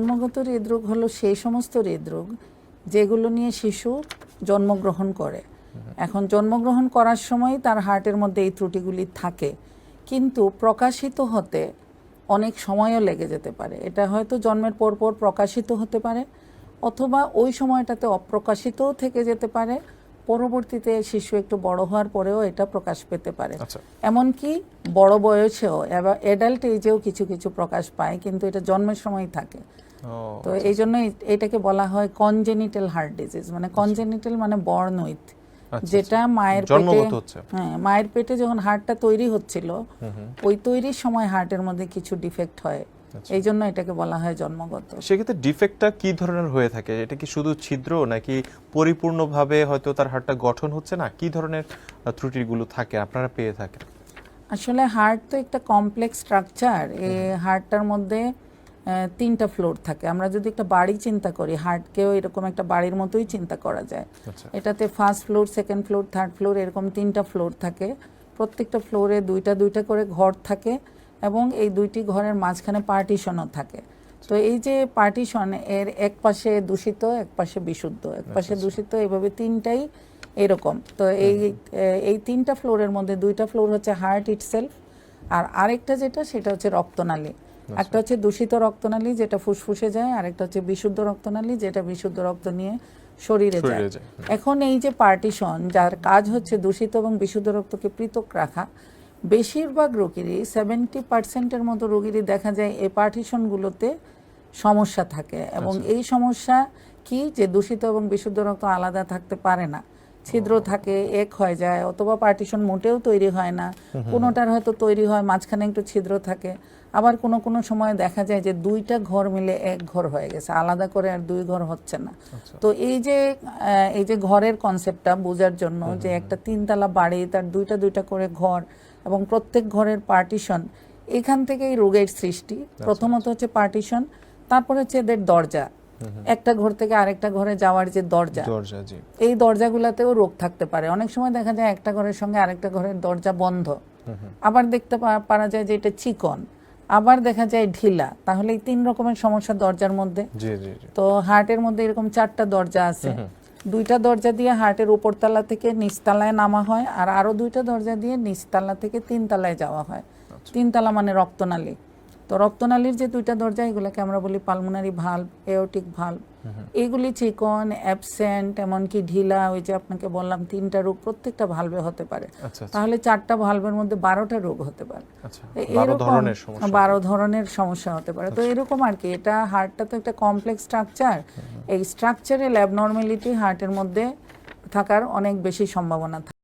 জন্মগত হৃদরোগ হলো সেই সমস্ত হৃদরোগ যেগুলো নিয়ে শিশু জন্মগ্রহণ করে। এখন জন্মগ্রহণ করার সময় তার হার্টের মধ্যে এই ত্রুটিগুলি থাকে। কিন্তু প্রকাশিত হতে অনেক সময়ও লেগে যেতে পারে। এটা হয়তো জন্মের পর পর প্রকাশিত হতে পারে, অথবা ওই সময়টাতে অপ্রকাশিতও থেকে যেতে পারে। পরবর্তীতে শিশু একটু বড় হওয়ার পরেও এটা প্রকাশ পেতে পারে। আচ্ছা। এমনকি বড় বয়সেও অ্যাডাল্ট এজেও কিছু কিছু প্রকাশ পায় কিন্তু এটা জন্মের সময় থাকে। তো এই জন্য এটাকে বলা হয় কনজেনিটাল হার্ট ডিজিজ মানে কনজেনিটাল মানে বর্ণইত আচ্ছা, যেটা মায়ের পেটে হ্যাঁ মায়ের পেটে যখন হার্টটা তৈরি হচ্ছিল ওই তৈরির সময় হার্টের মধ্যে কিছু ডিফেক্ট হয়। আচ্ছা। এই জন্য এটাকে বলা হয় জন্মগত। সেক্ষেত্রে ডিফেক্টটা কি ধরনের হয়ে থাকে? এটা কি শুধু ছিদ্র নাকি পরিপূর্ণভাবে হয়তো তার হাড়টা গঠন হচ্ছে না? কি ধরনের ত্রুটিগুলো থাকে আপনারা পেয়ে থাকেন? আসলে হার্ট তো একটা কমপ্লেক্স স্ট্রাকচার এই হার্টটার মধ্যে তিনটা ফ্লোর থাকে। আমরা যদি একটা বাড়ি চিন্তা করি হার্টকেও এরকম একটা বাড়ির মতোই চিন্তা করা যায়। আচ্ছা। এটাতে first floor second floor third floor এরকম তিনটা ফ্লোর থাকে। প্রত্যেকটা ফ্লোরে দুইটা দুইটা করে ঘর থাকে। এবং এই দুইটি ঘরের মাঝখানে পার্টিশনও থাকে। তো এই যে পার্টিশন এর এক পাশে দূষিত এক পাশে বিশুদ্ধ। এক পাশে দূষিত এইভাবে তিনটাই এরকম। তো এই এই তিনটা ফ্লোরের মধ্যে দুইটা ফ্লোর হচ্ছে হার্ট ইটসেলফ আর আরেকটা যেটা সেটা হচ্ছে রক্তনালী। একটা হচ্ছে দূষিত রক্তনালী যেটা ফুসফুসে যায় আরেকটা হচ্ছে বিশুদ্ধ রক্তনালী যেটা বিশুদ্ধ রক্ত নিয়ে শরীরে যায়। শরীরে যায়। এখন এই যে পার্টিশন যার কাজ হচ্ছে দূষিত এবং বিশুদ্ধ রক্তকে পৃথক রাখা বেশিরভাগ রোগীরই সেভেন্টি পার্সেন্টের মতো রোগীরই দেখা যায় এই পার্টিশনগুলোতে সমস্যা থাকে এবং এই সমস্যা কি যে দূষিত এবং বিশুদ্ধ রক্ত আলাদা থাকতে পারে না। ছিদ্র থাকে এক হয়ে যায় অথবা পার্টিশন মোটেও তৈরি হয় না। কোনোটার হয়তো তৈরি হয় মাঝখানে একটু ছিদ্র থাকে। আবার কোনো কোনো সময় দেখা যায় যে দুইটা ঘর মিলে এক ঘর হয়ে গেছে আলাদা করে আর দুই ঘর হচ্ছে না। তো এই যে এই যে ঘরের কনসেপ্টটা বোঝার জন্য যে একটা তিনতলা বাড়ি তার দুইটা দুইটা করে ঘর এবং প্রত্যেক ঘরের পার্টিশন এখান থেকেই রোগের সৃষ্টি। প্রথমত হচ্ছে পার্টিশন তারপর হচ্ছে এদের দরজা। একটা ঘর থেকে আরেকটা ঘরে যাওয়ার যে দরজা এই দরজাগুলোতেও রোগ থাকতে পারে। অনেক সময় দেখা যায় একটা ঘরের সঙ্গে আরেকটা ঘরের দরজা বন্ধ। আবার দেখতে পারা যায় যে এটা চিকন। আবার দেখা যায় ঢিলা। তাহলে এই তিন রকমের সমস্যা দরজার মধ্যে। তো হার্টের মধ্যে এরকম চারটা দরজা আছে। দুইটা দরজা দিয়ে হার্টের উপরতলা থেকে নিচতলায় নামা হয় আর আরও দুইটা দরজা দিয়ে নিচতলা থেকে তিনতলায় যাওয়া হয়। তিনতলা মানে রক্তনালী। তো রক্তনালীর যে দুইটা দরজা এগুলোকে আমরা বলি পালমোনারি ভাল্ব এওটিক ভাল্ব এইগুলি চিকন অ্যাবসেন্ট এমনকি ঢিলা ওই যে আপনাকে বললাম তিনটা রোগ প্রত্যেকটা ভালভে হতে পারে। আচ্ছা আচ্ছা। তাহলে চারটা ভালভের মধ্যে বারোটা রোগ হতে পারে। আচ্ছা এরকম ধরনের সমস্যা। আচ্ছা। বারো ধরনের সমস্যা হতে পারে। তো এরকম আর কি এটা হার্টটা তো একটা কমপ্লেক্স স্ট্রাকচার এই স্ট্রাকচারে ল্যাবনর্মালিটি হার্টের মধ্যে থাকার অনেক বেশি সম্ভাবনা থাকে।